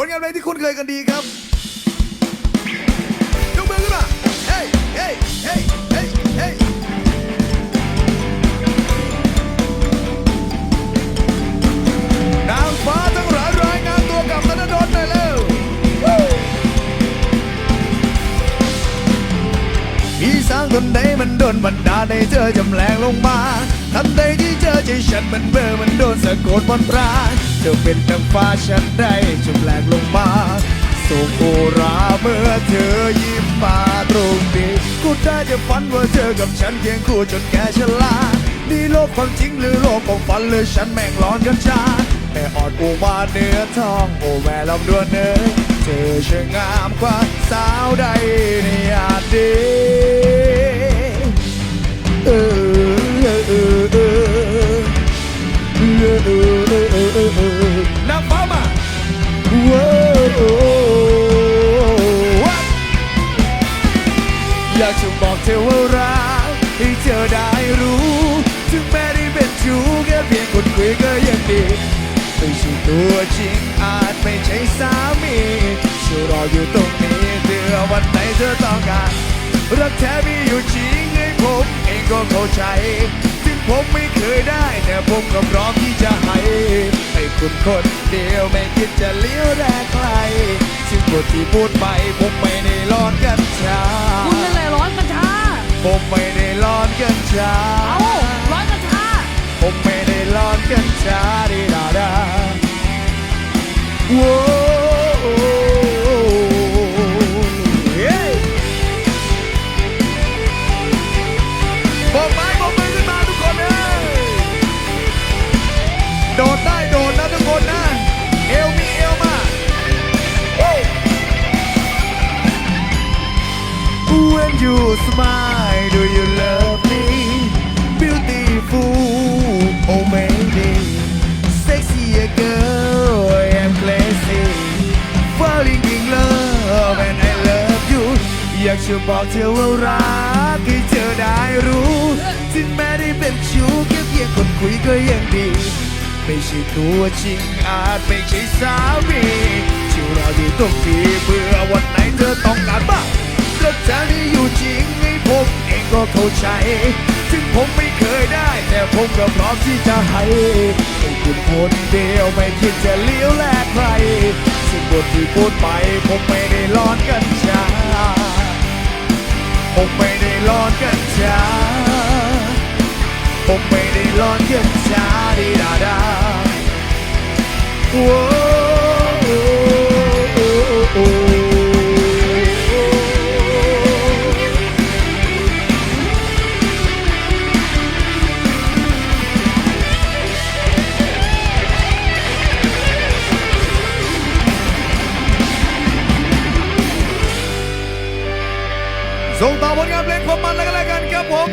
ผลงานเพลงที่คุ้นเคยกันดีครับยกมือขึ้นมาเฮ้ยเฮ้ยเฮ้ยเฮ้ยเฮ้ยนางฟ้าทั้งหลายรายงานตัวกับธนดลหน่อยเร็วมีสางคนใดมันโดนบันดาลให้เธอจำแรงลงมาทันใดที่เจอใจฉันมันเบลอมันโดนสะกดมันปรา เธอเป็นดังฟ้าฉันได้จำแรงลงมาส่งโอราเมื่อเธอยิ้มมาตรงนี้กูได้จะฝันว่าเธอกับฉันเคียงคู่จนแก่ชรานี่โลกความจริงหรือโลกของฝันหรือฉันแม่งร้อนกันชาแม่อ่อนอูมาเนื้อทองโอแม่ลำดวนเนื้อเธอช่างงามกว่าสาวใดในอาดี อยากจะบอกเธอว่ารักให้เธอได้รู้ ถึงแม้ได้เป็นชู้แค่เพียงคนคุยก็ยังดีไม่ใช่ตัวจริงอาจไม่ใช่สามีช่วยรออยู่ตรงนี้เพื่อวันไหนเธอต้องการรักแท้มีอยู่จริงให้ผมเองก็เข้าใจ ถึงผมไม่เคยได้ แต่ผมก็พร้อมที่จะให้ คุณคนเดียวไม่คิดจะเลี้ยวแรกใครซึ่งบทที่พูดไปผมไม่ได้ร้อนกันชาคุณนั่นแหละร้อนกัญชาผมไม่ได้ร้อนกันชาเอาร้อนกัญชาผมไม่ได้ร้อนกันชาดีดาดาโ you smile, do you love me? Beautiful, oh maybe Sexy girl, I am crazy Falling in love and I love you อยากจะบอกเธอว่ารักให้เธอได้รู้ถึงแม้ได้เป็นชู้แค่เพียงคนคุยก็ยังดีไม่ใช่ตัวจริงอาจไม่ใช่สามีที่เราอยู่ตรงที่เมื่อวัน เข้าใจ ถึงผมไม่เคยได้ แต่ผมก็พร้อมที่จะให้ให้คุณคนเดียวไม่คิดจะเลี้ยวแลกใครซึ่งบทที่พูดไปผมไม่ได้ร้อนกันชาผมไม่ได้ร้อนกันชาผมไม่ได้ร้อนกันชาดีดาดา ส่งต่อผลงานเพลงความมันแล้วกันแล้วกันครับผม